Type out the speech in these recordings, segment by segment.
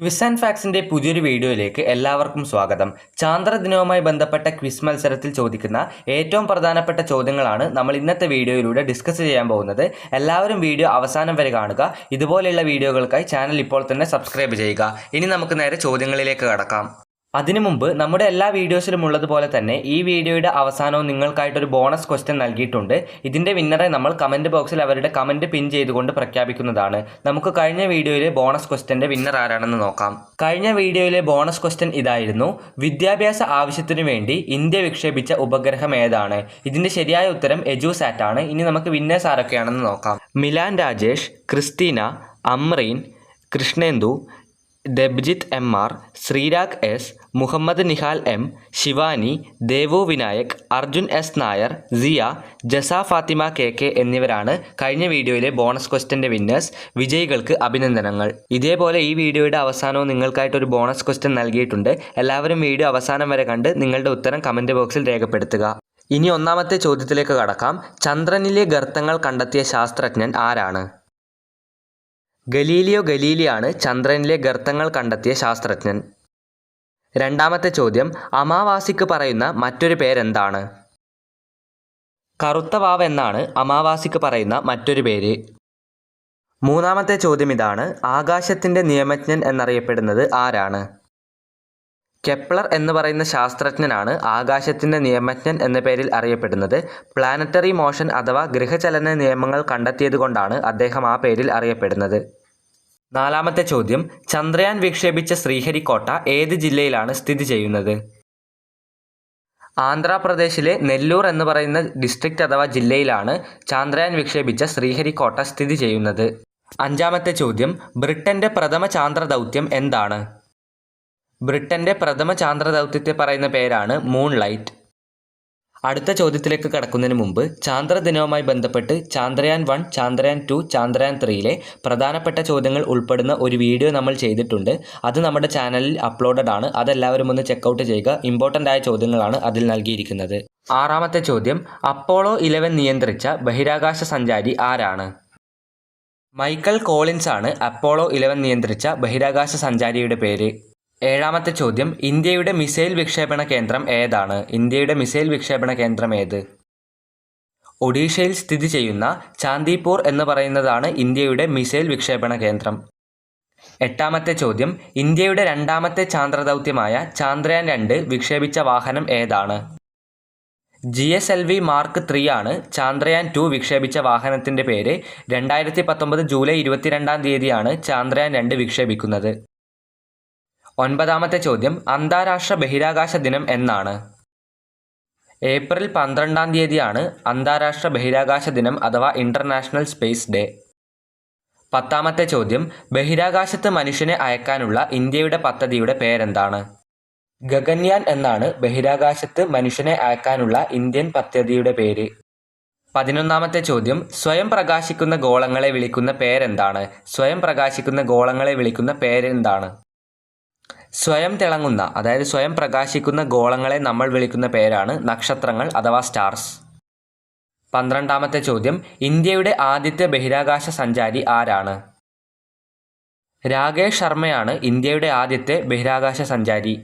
Quiz and ഫാക്സിന്റെ പുതിയൊരു വീഡിയോയിലേക്ക് എല്ലാവർക്കും സ്വാഗതം. ചാന്ദ്രദിനവുമായി ബന്ധപ്പെട്ട ക്വിസ് മത്സരത്തിൽ ചോദിക്കുന്ന ഏറ്റവും പ്രധാനപ്പെട്ട ചോദ്യങ്ങളാണ് നമ്മൾ ഇന്നത്തെ വീഡിയോയിലൂടെ ഡിസ്കസ് ചെയ്യാൻ പോകുന്നത്. എല്ലാവരും വീഡിയോ അവസാനം വരെ കാണുക. ഇതുപോലെയുള്ള വീഡിയോകൾക്കായി ചാനൽ ഇപ്പോൾ തന്നെ സബ്സ്ക്രൈബ് ചെയ്യുക. ഇനി നമുക്ക് നേരെ ചോദ്യങ്ങളിലേക്ക് കടക്കാം. അതിനു മുമ്പ് നമ്മുടെ എല്ലാ വീഡിയോസിലും ഉള്ളതുപോലെ തന്നെ ഈ വീഡിയോയുടെ അവസാനവും നിങ്ങൾക്കായിട്ടൊരു ബോണസ് ക്വസ്റ്റ്യൻ നൽകിയിട്ടുണ്ട്. ഇതിന്റെ വിന്നറെ നമ്മൾ കമന്റ് ബോക്സിൽ അവരുടെ കമന്റ് പിൻ ചെയ്തുകൊണ്ട് പ്രഖ്യാപിക്കുന്നതാണ്. നമുക്ക് കഴിഞ്ഞ വീഡിയോയിലെ ബോണസ് ക്വസ്റ്റ്യന്റെ വിന്നർ ആരാണെന്ന് നോക്കാം. കഴിഞ്ഞ വീഡിയോയിലെ ബോണസ് ക്വസ്റ്റ്യൻ ഇതായിരുന്നു. വിദ്യാഭ്യാസ ആവശ്യത്തിനു വേണ്ടി ഇന്ത്യ വിക്ഷേപിച്ച ഉപഗ്രഹം ഏതാണ്? ഇതിന്റെ ശരിയായ ഉത്തരം എജുസാറ്റ് ആണ്. ഇനി നമുക്ക് വിന്നേഴ്സ് ആരൊക്കെയാണെന്ന് നോക്കാം. Milan Rajesh Christina Amreen Krishnendu Debjit M R Sreerag S Muhammad Nihal M Shivani Devu Vinayak Arjun S Nair Siya Jasa Fathima K K എന്നിവരാണ് കഴിഞ്ഞ വീഡിയോയിലെ ബോണസ് ക്വസ്റ്റ്യന്റെ വിന്നേഴ്സ്. വിജയികൾക്ക് അഭിനന്ദനങ്ങൾ. ഇതേപോലെ ഈ വീഡിയോയുടെ അവസാനവും നിങ്ങൾക്കായിട്ടൊരു ബോണസ് ക്വസ്റ്റ്യൻ നൽകിയിട്ടുണ്ട്. എല്ലാവരും വീഡിയോ അവസാനം വരെ കണ്ട് നിങ്ങളുടെ ഉത്തരം കമന്റ് ബോക്സിൽ രേഖപ്പെടുത്തുക. ഇനി ഒന്നാമത്തെ ചോദ്യത്തിലേക്ക് കടക്കാം. ചന്ദ്രനിലെ ഗർത്തങ്ങൾ കണ്ടെത്തിയ ശാസ്ത്രജ്ഞൻ ആരാണ്? ഗലീലിയോ ഗലീലിയാണ് ചന്ദ്രനിലെ ഗർത്തങ്ങൾ കണ്ടെത്തിയ ശാസ്ത്രജ്ഞൻ. രണ്ടാമത്തെ ചോദ്യം അമാവാസിക്ക് പറയുന്ന മറ്റൊരു പേരെന്താണ്? കറുത്ത വാവ് എന്നാണ് അമാവാസിക്ക് പറയുന്ന മറ്റൊരു പേര്. മൂന്നാമത്തെ ചോദ്യം ഇതാണ് ആകാശത്തിന്റെ നിയമജ്ഞൻ എന്നറിയപ്പെടുന്നത് ആരാണ്? കെപ്ലർ എന്ന് പറയുന്ന ശാസ്ത്രജ്ഞനാണ് ആകാശത്തിന്റെ നിയമജ്ഞൻ എന്ന പേരിൽ അറിയപ്പെടുന്നത്. പ്ലാനറ്ററി മോഷൻ അഥവാ ഗൃഹചലന നിയമങ്ങൾ കണ്ടെത്തിയതുകൊണ്ടാണ് അദ്ദേഹം ആ പേരിൽ അറിയപ്പെടുന്നത്. നാലാമത്തെ ചോദ്യം. ചന്ദ്രയാൻ വിക്ഷേപിച്ച ശ്രീഹരിക്കോട്ട ഏത് ജില്ലയിലാണ് സ്ഥിതി ചെയ്യുന്നത്? ആന്ധ്രാപ്രദേശിലെ നെല്ലൂർ എന്ന് പറയുന്ന ഡിസ്ട്രിക്റ്റ് അഥവാ ജില്ലയിലാണ് ചന്ദ്രയാൻ വിക്ഷേപിച്ച ശ്രീഹരിക്കോട്ട സ്ഥിതി ചെയ്യുന്നത്. അഞ്ചാമത്തെ ചോദ്യം. ബ്രിട്ടന്റെ പ്രഥമ ചാന്ദ്ര ദൗത്യം എന്താണ്? ബ്രിട്ടന്റെ പ്രഥമ ചാന്ദ്ര ദൗത്യത്തെ പറയുന്ന പേരാണ് മൂൺ ലൈറ്റ് അടുത്ത ചോദ്യത്തിലേക്ക് കടക്കുന്നതിന് മുമ്പ് ചാന്ദ്രദിനവുമായി ബന്ധപ്പെട്ട് ചാന്ദ്രയാൻ വൺ ചാന്ദ്രയാൻ ടു ചാന്ദ്രയാൻ ത്രീയിലെ പ്രധാനപ്പെട്ട ചോദ്യങ്ങൾ ഉൾപ്പെടുന്ന ഒരു വീഡിയോ നമ്മൾ ചെയ്തിട്ടുണ്ട്. അത് നമ്മുടെ ചാനലിൽ അപ്ലോഡഡ് ആണ്. അതെല്ലാവരും ഒന്ന് ചെക്കൗട്ട് ചെയ്യുക. ഇമ്പോർട്ടന്റ് ആയ ചോദ്യങ്ങളാണ് അതിൽ നൽകിയിരിക്കുന്നത്. ആറാമത്തെ ചോദ്യം അപ്പോളോ ഇലവൻ നിയന്ത്രിച്ച ബഹിരാകാശ സഞ്ചാരി ആരാണ്? മൈക്കൽ കോളിൻസ് ആണ് അപ്പോളോ ഇലവൻ നിയന്ത്രിച്ച ബഹിരാകാശ സഞ്ചാരിയുടെ പേര്. ഏഴാമത്തെ ചോദ്യം ഇന്ത്യയുടെ മിസൈൽ വിക്ഷേപണ കേന്ദ്രം ഏതാണ്? ഇന്ത്യയുടെ മിസൈൽ വിക്ഷേപണ കേന്ദ്രം ഏത്? ഒഡീഷയിൽ സ്ഥിതി ചെയ്യുന്ന ചാന്ദിപൂർ എന്ന് പറയുന്നതാണ് ഇന്ത്യയുടെ മിസൈൽ വിക്ഷേപണ കേന്ദ്രം. എട്ടാമത്തെ ചോദ്യം ഇന്ത്യയുടെ രണ്ടാമത്തെ ചാന്ദ്രദൗത്യമായ ചാന്ദ്രയാൻ രണ്ട് വിക്ഷേപിച്ച വാഹനം ഏതാണ്? G S L V mark three ആണ് ചാന്ദ്രയാൻ ടു വിക്ഷേപിച്ച വാഹനത്തിന്റെ പേര്. രണ്ടായിരത്തി പത്തൊമ്പത് ജൂലൈ ഇരുപത്തിരണ്ടാം തീയതിയാണ് ചാന്ദ്രയാൻ രണ്ട് വിക്ഷേപിക്കുന്നത്. ഒൻപതാമത്തെ ചോദ്യം അന്താരാഷ്ട്ര ബഹിരാകാശ ദിനം എന്നാണ്. ഏപ്രിൽ പന്ത്രണ്ടാം തീയതിയാണ് അന്താരാഷ്ട്ര ബഹിരാകാശ ദിനം അഥവാ ഇന്റർനാഷണൽ സ്പേസ് ഡേ. പത്താമത്തെ ചോദ്യം ബഹിരാകാശത്ത് മനുഷ്യനെ അയക്കാനുള്ള ഇന്ത്യയുടെ പദ്ധതിയുടെ പേരെന്താണ്? ഗഗൻയാൻ എന്നാണ് ബഹിരാകാശത്ത് മനുഷ്യനെ അയക്കാനുള്ള ഇന്ത്യൻ പദ്ധതിയുടെ പേര്. പതിനൊന്നാമത്തെ ചോദ്യം സ്വയം പ്രകാശിക്കുന്ന ഗോളങ്ങളെ വിളിക്കുന്ന പേരെന്താണ്? സ്വയം പ്രകാശിക്കുന്ന ഗോളങ്ങളെ വിളിക്കുന്ന പേരെന്താണ്? സ്വയം തിളങ്ങുന്ന അതായത് സ്വയം പ്രകാശിക്കുന്ന ഗോളങ്ങളെ നമ്മൾ വിളിക്കുന്ന പേരാണ് നക്ഷത്രങ്ങൾ അഥവാ സ്റ്റാർസ്. പന്ത്രണ്ടാമത്തെ ചോദ്യം ഇന്ത്യയുടെ ആദ്യത്തെ ബഹിരാകാശ സഞ്ചാരി ആരാണ്? രാകേഷ് ശർമ്മയാണ് ഇന്ത്യയുടെ ആദ്യത്തെ ബഹിരാകാശ സഞ്ചാരി.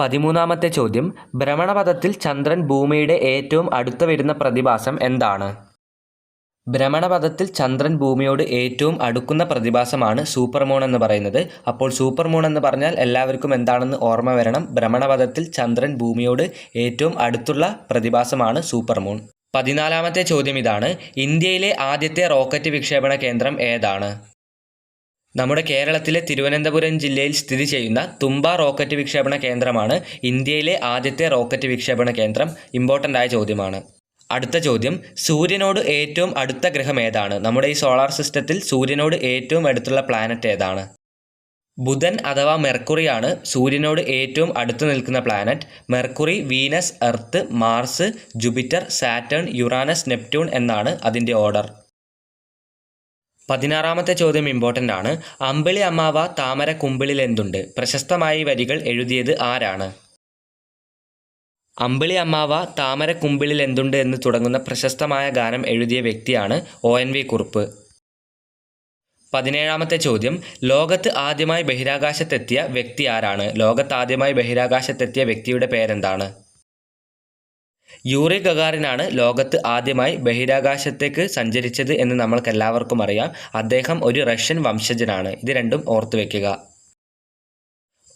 പതിമൂന്നാമത്തെ ചോദ്യം ഭ്രമണപഥത്തിൽ ചന്ദ്രൻ ഭൂമിയുടെ ഏറ്റവും അടുത്ത് വരുന്ന പ്രതിഭാസം എന്താണ്? ഭ്രമണപഥത്തിൽ ചന്ദ്രൻ ഭൂമിയോട് ഏറ്റവും അടുക്കുന്ന പ്രതിഭാസമാണ് സൂപ്പർമൂൺ എന്ന് പറയുന്നത്. അപ്പോൾ സൂപ്പർമൂൺ എന്ന് പറഞ്ഞാൽ എല്ലാവർക്കും എന്താണെന്ന് ഓർമ്മ വരണം. ഭ്രമണപഥത്തിൽ ചന്ദ്രൻ ഭൂമിയോട് ഏറ്റവും അടുത്തുള്ള പ്രതിഭാസമാണ് സൂപ്പർമൂൺ. പതിനാലാമത്തെ ചോദ്യം ഇതാണ്. ഇന്ത്യയിലെ ആദ്യത്തെ റോക്കറ്റ് വിക്ഷേപണ കേന്ദ്രം ഏതാണ്? നമ്മുടെ കേരളത്തിലെ തിരുവനന്തപുരം ജില്ലയിൽ സ്ഥിതി ചെയ്യുന്ന തുമ്പ റോക്കറ്റ് വിക്ഷേപണ കേന്ദ്രമാണ് ഇന്ത്യയിലെ ആദ്യത്തെ റോക്കറ്റ് വിക്ഷേപണ കേന്ദ്രം. ഇമ്പോർട്ടന്റ് ആയ ചോദ്യമാണ്. അടുത്ത ചോദ്യം. സൂര്യനോട് ഏറ്റവും അടുത്ത ഗ്രഹം ഏതാണ്? നമ്മുടെ ഈ സോളാർ സിസ്റ്റത്തിൽ സൂര്യനോട് ഏറ്റവും അടുത്തുള്ള പ്ലാനറ്റ് ഏതാണ്? ബുധൻ അഥവാ മെർക്കുറി ആണ് സൂര്യനോട് ഏറ്റവും അടുത്ത് നിൽക്കുന്ന planet Mercury Venus Earth Mars Jupiter Saturn Uranus Neptune എന്നാണ് അതിന്റെ ഓർഡർ. പതിനാറാമത്തെ ചോദ്യം ഇമ്പോർട്ടന്റ് ആണ്. അമ്പിളി അമ്മാവ താമര കുമ്പിളിൽ എന്തുണ്ട് പ്രശസ്തമായ വരികൾ എഴുതിയത് ആരാണ്? അമ്പിളി അമ്മാവ താമര കുമ്പിളിൽ എന്തുണ്ട് എന്ന് തുടങ്ങുന്ന പ്രശസ്തമായ ഗാനം എഴുതിയ വ്യക്തിയാണ് ഒ എൻ വി കുറുപ്പ്. പതിനേഴാമത്തെ ചോദ്യം ലോകത്ത് ആദ്യമായി ബഹിരാകാശത്തെത്തിയ വ്യക്തി ആരാണ്? ലോകത്ത് ആദ്യമായി ബഹിരാകാശത്തെത്തിയ വ്യക്തിയുടെ പേരെന്താണ്? യൂറി ഗഗാറിനാണ് ലോകത്ത് ആദ്യമായി ബഹിരാകാശത്തേക്ക് സഞ്ചരിച്ചത് എന്ന് നമ്മൾക്കെല്ലാവർക്കും അറിയാം. അദ്ദേഹം ഒരു റഷ്യൻ വംശജനാണ്. ഇത് രണ്ടും ഓർത്തു വെക്കുക.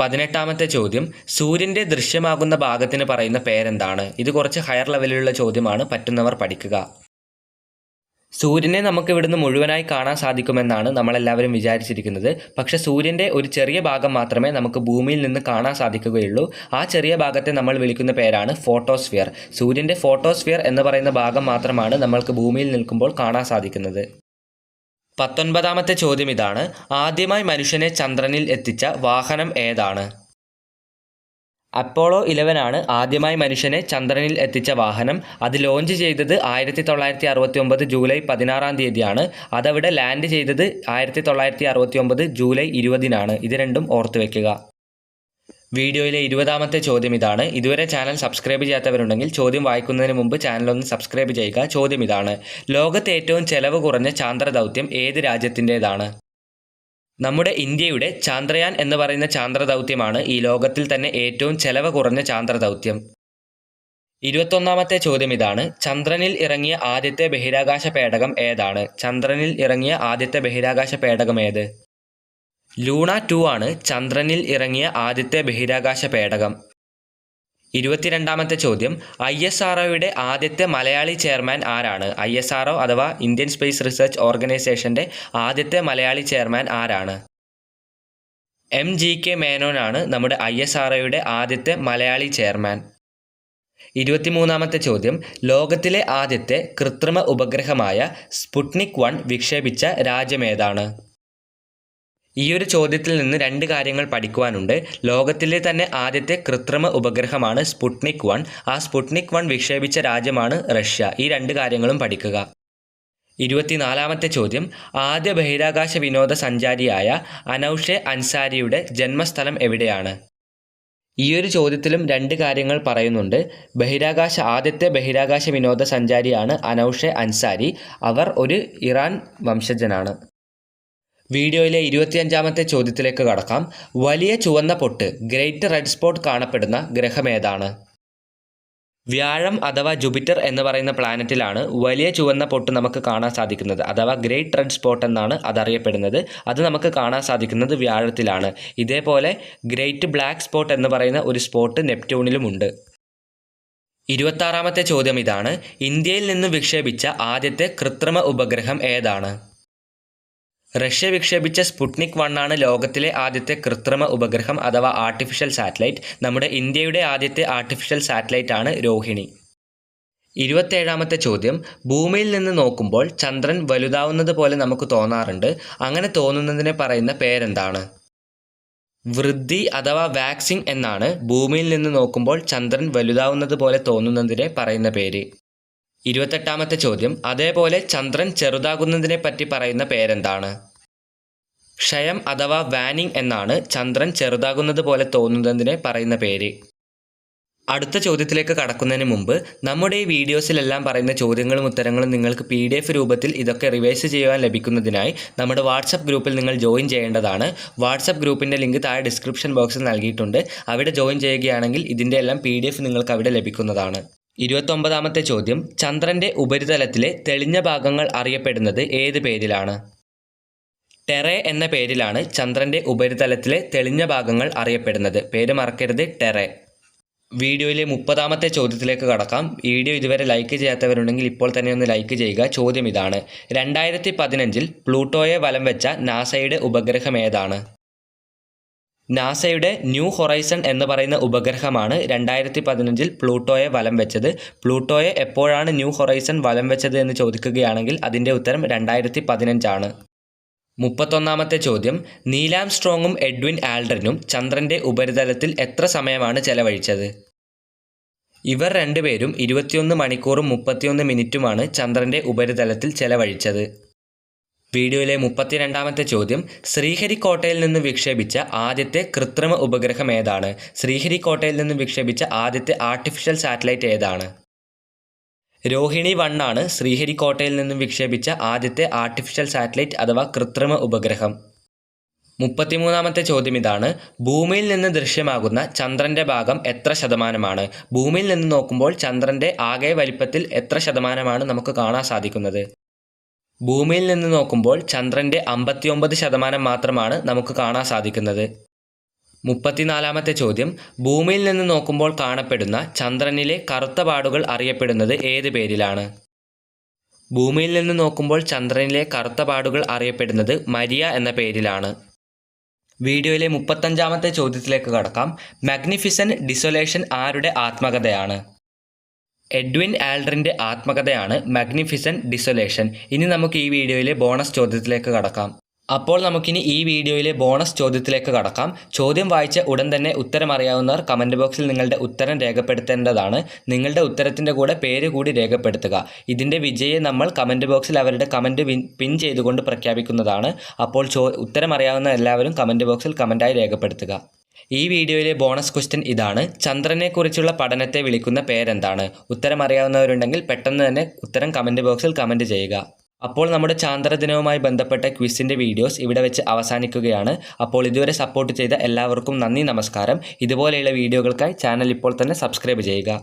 പതിനെട്ടാമത്തെ ചോദ്യം സൂര്യന്റെ ദൃശ്യമാകുന്ന ഭാഗത്തിന് പറയുന്ന പേരെന്താണ്? ഇത് കുറച്ച് ഹയർ ലെവലിലുള്ള ചോദ്യമാണ് പറ്റുന്നവർ പഠിക്കുക. സൂര്യനെ നമുക്ക് ഇവിടുന്ന് മുഴുവനായി കാണാൻ സാധിക്കുമെന്നാണ് നമ്മളെല്ലാവരും വിചാരിച്ചിരിക്കുന്നത്. പക്ഷെ സൂര്യന്റെ ഒരു ചെറിയ ഭാഗം മാത്രമേ നമുക്ക് ഭൂമിയിൽ നിന്ന് കാണാൻ സാധിക്കുകയുള്ളൂ. ആ ചെറിയ ഭാഗത്തെ നമ്മൾ വിളിക്കുന്ന പേരാണ് ഫോട്ടോസ്ഫിയർ. സൂര്യന്റെ ഫോട്ടോസ്ഫിയർ എന്ന് പറയുന്ന ഭാഗം മാത്രമാണ് നമ്മൾക്ക് ഭൂമിയിൽ നിൽക്കുമ്പോൾ കാണാൻ സാധിക്കുന്നത്. പത്തൊൻപതാമത്തെ ചോദ്യം ഇതാണ് ആദ്യമായി മനുഷ്യനെ ചന്ദ്രനിൽ എത്തിച്ച വാഹനം ഏതാണ്? അപ്പോളോ ഇലവൻ ആണ്. ആദ്യമായി മനുഷ്യനെ ചന്ദ്രനിൽ എത്തിച്ച വാഹനം. അത് ലോഞ്ച് ചെയ്തത് ആയിരത്തി തൊള്ളായിരത്തി അറുപത്തി ഒമ്പത് ജൂലൈ പതിനാറാം തീയതിയാണ്. അതവിടെ ലാൻഡ് ചെയ്തത് ആയിരത്തി തൊള്ളായിരത്തി അറുപത്തി ഒമ്പത് ജൂലൈ ഇരുപതിനാണ്. ഇത് രണ്ടും ഓർത്തു വെക്കുക. വീഡിയോയിലെ ഇരുപതാമത്തെ ചോദ്യം ഇതാണ്. ഇതുവരെ ചാനൽ സബ്സ്ക്രൈബ് ചെയ്യാത്തവരുണ്ടെങ്കിൽ ചോദ്യം വായിക്കുന്നതിന് മുമ്പ് ചാനൽ ഒന്ന് സബ്സ്ക്രൈബ് ചെയ്യുക. ചോദ്യം ഇതാണ്. ലോകത്തെ ഏറ്റവും ചെലവ് കുറഞ്ഞ ചാന്ദ്ര ദൗത്യം ഏത് രാജ്യത്തിന്റെതാണ്? നമ്മുടെ ഇന്ത്യയുടെ ചാന്ദ്രയാൻ എന്ന് പറയുന്ന ചാന്ദ്ര ദൗത്യമാണ് ഈ ലോകത്തിൽ തന്നെ ഏറ്റവും ചെലവ് കുറഞ്ഞ ചാന്ദ്ര ദൗത്യം ഇരുപത്തൊന്നാമത്തെ ചോദ്യം ഇതാണ്. ചന്ദ്രനിൽ ഇറങ്ങിയ ആദ്യത്തെ ബഹിരാകാശ പേടകം ഏതാണ്? ചന്ദ്രനിൽ ഇറങ്ങിയ ആദ്യത്തെ ബഹിരാകാശ പേടകം ഏത്? ലൂണ ടു ആണ് ചന്ദ്രനിൽ ഇറങ്ങിയ ആദ്യത്തെ ബഹിരാകാശ പേടകം. ഇരുപത്തിരണ്ടാമത്തെ ചോദ്യം ഐ എസ് ആർ ആദ്യത്തെ മലയാളി ചെയർമാൻ ആരാണ്? ഐ എസ് ആർ അഥവാ ഇന്ത്യൻ സ്പേസ് റിസർച്ച് ഓർഗനൈസേഷന്റെ ആദ്യത്തെ മലയാളി ചെയർമാൻ ആരാണ്? എം ജി കെ മേനോനാണ് നമ്മുടെ ഐ എസ് ആർ ആദ്യത്തെ മലയാളി ചെയർമാൻ. ഇരുപത്തിമൂന്നാമത്തെ ചോദ്യം ലോകത്തിലെ ആദ്യത്തെ കൃത്രിമ ഉപഗ്രഹമായ സ്പുട്നിക് വൺ വിക്ഷേപിച്ച രാജ്യമേതാണ് ഈ ഒരു ചോദ്യത്തിൽ നിന്ന് രണ്ട് കാര്യങ്ങൾ പഠിക്കുവാനുണ്ട്. ലോകത്തിലെ തന്നെ ആദ്യത്തെ കൃത്രിമ ഉപഗ്രഹമാണ് സ്പുട്നിക് വൺ. ആ സ്പുട്നിക് വൺ വിക്ഷേപിച്ച രാജ്യമാണ് റഷ്യ. ഈ രണ്ട് കാര്യങ്ങളും പഠിക്കുക. ഇരുപത്തിനാലാമത്തെ ചോദ്യം. ആദ്യ ബഹിരാകാശ വിനോദ സഞ്ചാരിയായ അനൌഷെ അൻസാരിയുടെ ജന്മസ്ഥലം എവിടെയാണ്? ഈ ഒരു ചോദ്യത്തിലും രണ്ട് കാര്യങ്ങൾ പറയുന്നുണ്ട്. ബഹിരാകാശ ആദ്യത്തെ ബഹിരാകാശ വിനോദ സഞ്ചാരിയാണ് അനൌഷെ അൻസാരി. അവർ ഒരു ഇറാൻ വംശജനാണ്. വീഡിയോയിലെ ഇരുപത്തിയഞ്ചാമത്തെ ചോദ്യത്തിലേക്ക് കടക്കാം. വലിയ ചുവന്ന പൊട്ട് ഗ്രേറ്റ് റെഡ് സ്പോട്ട് കാണപ്പെടുന്ന ഗ്രഹമേതാണ് വ്യാഴം അഥവാ ജുപിറ്റർ എന്ന് പറയുന്ന പ്ലാനറ്റിലാണ് വലിയ ചുവന്ന പൊട്ട് നമുക്ക് കാണാൻ സാധിക്കുന്നത്. അഥവാ ഗ്രേറ്റ് റെഡ് സ്പോട്ട് എന്നാണ് അതറിയപ്പെടുന്നത്. അത് നമുക്ക് കാണാൻ സാധിക്കുന്നത് വ്യാഴത്തിലാണ്. ഇതേപോലെ ഗ്രേറ്റ് ബ്ലാക്ക് സ്പോട്ട് എന്ന് പറയുന്ന ഒരു സ്പോട്ട് നെപ്റ്റ്യൂണിലുമുണ്ട് ഇരുപത്താറാമത്തെ ചോദ്യം ഇതാണ്. ഇന്ത്യയിൽ നിന്ന് വിക്ഷേപിച്ച ആദ്യത്തെ കൃത്രിമ ഉപഗ്രഹം ഏതാണ്? റഷ്യ വിക്ഷേപിച്ച സ്പുട്നിക് വൺ ആണ് ലോകത്തിലെ ആദ്യത്തെ കൃത്രിമ ഉപഗ്രഹം അഥവാ ആർട്ടിഫിഷ്യൽ സാറ്റലൈറ്റ്. നമ്മുടെ ഇന്ത്യയുടെ ആദ്യത്തെ ആർട്ടിഫിഷ്യൽ സാറ്റലൈറ്റ് ആണ് രോഹിണി. ഇരുപത്തേഴാമത്തെ ചോദ്യം. ഭൂമിയിൽ നിന്ന് നോക്കുമ്പോൾ ചന്ദ്രൻ വലുതാവുന്നത് പോലെ നമുക്ക് തോന്നാറുണ്ട്. അങ്ങനെ തോന്നുന്നതിനെ പറയുന്ന പേരെന്താണ്? വൃദ്ധി അഥവാ വാക്സിൻ എന്നാണ്. ഭൂമിയിൽ നിന്ന് നോക്കുമ്പോൾ ചന്ദ്രൻ വലുതാവുന്നത് പോലെ തോന്നുന്നതിനെ പറയുന്ന പേര്. ഇരുപത്തെട്ടാമത്തെ ചോദ്യം. അതേപോലെ ചന്ദ്രൻ ചെറുതാകുന്നതിനെ പറ്റി പറയുന്ന പേരെന്താണ്? ക്ഷയം അഥവാ വാനിങ് എന്നാണ് ചന്ദ്രൻ ചെറുതാകുന്നത് പോലെ തോന്നുന്നതിനെ പറയുന്ന പേര്. അടുത്ത ചോദ്യത്തിലേക്ക് കടക്കുന്നതിന് മുമ്പ് നമ്മുടെ ഈ വീഡിയോസിലെല്ലാം പറയുന്ന ചോദ്യങ്ങളും ഉത്തരങ്ങളും നിങ്ങൾക്ക് പി ഡി എഫ് രൂപത്തിൽ ഇതൊക്കെ റിവൈസ് ചെയ്യുവാൻ ലഭിക്കുന്നതിനായി നമ്മുടെ വാട്സപ്പ് ഗ്രൂപ്പിൽ നിങ്ങൾ ജോയിൻ ചെയ്യേണ്ടതാണ്. വാട്സപ്പ് ഗ്രൂപ്പിന്റെ ലിങ്ക് താഴെ ഡിസ്ക്രിപ്ഷൻ ബോക്സിൽ നൽകിയിട്ടുണ്ട്. അവിടെ ജോയിൻ ചെയ്യുകയാണെങ്കിൽ ഇതിന്റെ എല്ലാം പി നിങ്ങൾക്ക് അവിടെ ലഭിക്കുന്നതാണ്. ഇരുപത്തൊമ്പതാമത്തെ ചോദ്യം ചന്ദ്രന്റെ ഉപരിതലത്തിലെ തെളിഞ്ഞ ഭാഗങ്ങൾ അറിയപ്പെടുന്നത് ഏത് പേരിലാണ്? ടെറെ എന്ന പേരിലാണ് ചന്ദ്രന്റെ ഉപരിതലത്തിലെ തെളിഞ്ഞ ഭാഗങ്ങൾ അറിയപ്പെടുന്നത്. പേര് മറക്കരുത് ടെറെ. വീഡിയോയിലെ മുപ്പതാമത്തെ ചോദ്യത്തിലേക്ക് കടക്കാം. വീഡിയോ ഇതുവരെ ലൈക്ക് ചെയ്യാത്തവരുണ്ടെങ്കിൽ ഇപ്പോൾ തന്നെ ഒന്ന് ലൈക്ക് ചെയ്യുക. ചോദ്യം ഇതാണ് രണ്ടായിരത്തി പതിനഞ്ചിൽ പ്ലൂട്ടോയെ വലം വെച്ച നാസയുടെ ഉപഗ്രഹം ഏതാണ്? നാസയുടെ ന്യൂ ഹൊറൈസൺ എന്ന് പറയുന്ന ഉപഗ്രഹമാണ് രണ്ടായിരത്തി പതിനഞ്ചിൽ പ്ലൂട്ടോയെ വലം വെച്ചത്. പ്ലൂട്ടോയെ എപ്പോഴാണ് ന്യൂ ഹൊറൈസൺ വലം വെച്ചത് എന്ന് ചോദിക്കുകയാണെങ്കിൽ അതിന്റെ ഉത്തരം രണ്ടായിരത്തി പതിനഞ്ചാണ് മുപ്പത്തൊന്നാമത്തെ ചോദ്യം. നീലാം സ്ട്രോങ്ങും എഡ്വിൻ ആൽഡ്രനും ചന്ദ്രന്റെ ഉപരിതലത്തിൽ എത്ര സമയമാണ് ചെലവഴിച്ചത്? ഇവർ രണ്ടുപേരും ഇരുപത്തിയൊന്ന് മണിക്കൂറും മുപ്പത്തിയൊന്ന് മിനിറ്റുമാണ് ചന്ദ്രന്റെ ഉപരിതലത്തിൽ ചെലവഴിച്ചത്. വീഡിയോയിലെ മുപ്പത്തിരണ്ടാമത്തെ ചോദ്യം ശ്രീഹരിക്കോട്ടയിൽ നിന്ന് വിക്ഷേപിച്ച ആദ്യത്തെ കൃത്രിമ ഉപഗ്രഹം ഏതാണ്? ശ്രീഹരിക്കോട്ടയിൽ നിന്ന് വിക്ഷേപിച്ച ആദ്യത്തെ ആർട്ടിഫിഷ്യൽ സാറ്റലൈറ്റ് ഏതാണ്? രോഹിണി വണ്ണാണ് ശ്രീഹരിക്കോട്ടയിൽ നിന്നും വിക്ഷേപിച്ച ആദ്യത്തെ ആർട്ടിഫിഷ്യൽ സാറ്റലൈറ്റ് അഥവാ കൃത്രിമ ഉപഗ്രഹം. മുപ്പത്തിമൂന്നാമത്തെ ചോദ്യം ഇതാണ് ഭൂമിയിൽ നിന്ന് ദൃശ്യമാകുന്ന ചന്ദ്രന്റെ ഭാഗം എത്ര ശതമാനമാണ്? ഭൂമിയിൽ നിന്ന് നോക്കുമ്പോൾ ചന്ദ്രന്റെ ആകെ വലിപ്പത്തിൽ എത്ര ശതമാനമാണ് നമുക്ക് കാണാൻ സാധിക്കുന്നത്? ഭൂമിയിൽ നിന്ന് നോക്കുമ്പോൾ ചന്ദ്രന്റെ അമ്പത്തിയൊമ്പത് ശതമാനം മാത്രമാണ് നമുക്ക് കാണാൻ സാധിക്കുന്നത്. മുപ്പത്തിനാലാമത്തെ ചോദ്യം. ഭൂമിയിൽ നിന്ന് നോക്കുമ്പോൾ കാണപ്പെടുന്ന ചന്ദ്രനിലെ കറുത്ത പാടുകൾ അറിയപ്പെടുന്നത് ഏത് പേരിലാണ്? ഭൂമിയിൽ നിന്ന് നോക്കുമ്പോൾ ചന്ദ്രനിലെ കറുത്ത പാടുകൾ അറിയപ്പെടുന്നത് മരിയ എന്ന പേരിലാണ്. വീഡിയോയിലെ മുപ്പത്തഞ്ചാമത്തെ ചോദ്യത്തിലേക്ക് കടക്കാം. മാഗ്നിഫിസൻ ഡിസൊലേഷൻ ആരുടെ ആത്മകഥയാണ്? Edwin ആൽഡറിന്റെ ആത്മകഥയാണ് magnificent ഡിസൊലേഷൻ. ഇനി നമുക്ക് ഈ വീഡിയോയിലെ ബോണസ് ചോദ്യത്തിലേക്ക് കടക്കാം. അപ്പോൾ നമുക്കിനി ഈ വീഡിയോയിലെ ബോണസ് ചോദ്യത്തിലേക്ക് കടക്കാം. ചോദ്യം വായിച്ച ഉടൻ തന്നെ ഉത്തരം അറിയാവുന്നവർ കമന്റ് ബോക്സിൽ നിങ്ങളുടെ ഉത്തരം രേഖപ്പെടുത്തേണ്ടതാണ്. നിങ്ങളുടെ ഉത്തരത്തിന്റെ കൂടെ പേര് കൂടി രേഖപ്പെടുത്തുക. ഇതിന്റെ വിജയെ നമ്മൾ കമന്റ് ബോക്സിൽ അവരുടെ കമന്റ് പിൻ ചെയ്തുകൊണ്ട് പ്രഖ്യാപിക്കുന്നതാണ്. അപ്പോൾ ഉത്തരം അറിയാവുന്ന എല്ലാവരും കമന്റ് ബോക്സിൽ കമന്റായി രേഖപ്പെടുത്തുക. ഈ വീഡിയോയിലെ ബോണസ് ക്വസ്റ്റ്യൻ ഇതാണ്. ചന്ദ്രനെക്കുറിച്ചുള്ള പഠനത്തെ വിളിക്കുന്ന പേരെന്താണ്? ഉത്തരം അറിയാവുന്നവരുണ്ടെങ്കിൽ പെട്ടെന്ന് തന്നെ ഉത്തരം കമന്റ് ബോക്സിൽ കമന്റ് ചെയ്യുക. അപ്പോൾ നമ്മുടെ ചാന്ദ്രദിനവുമായി ബന്ധപ്പെട്ട ക്വിസിന്റെ വീഡിയോസ് ഇവിടെ വെച്ച് അവസാനിക്കുകയാണ്. അപ്പോൾ ഇതുവരെ സപ്പോർട്ട് ചെയ്ത എല്ലാവർക്കും നന്ദി നമസ്കാരം. ഇതുപോലെയുള്ള വീഡിയോകൾക്കായി ചാനൽ ഇപ്പോൾ തന്നെ സബ്സ്ക്രൈബ് ചെയ്യുക.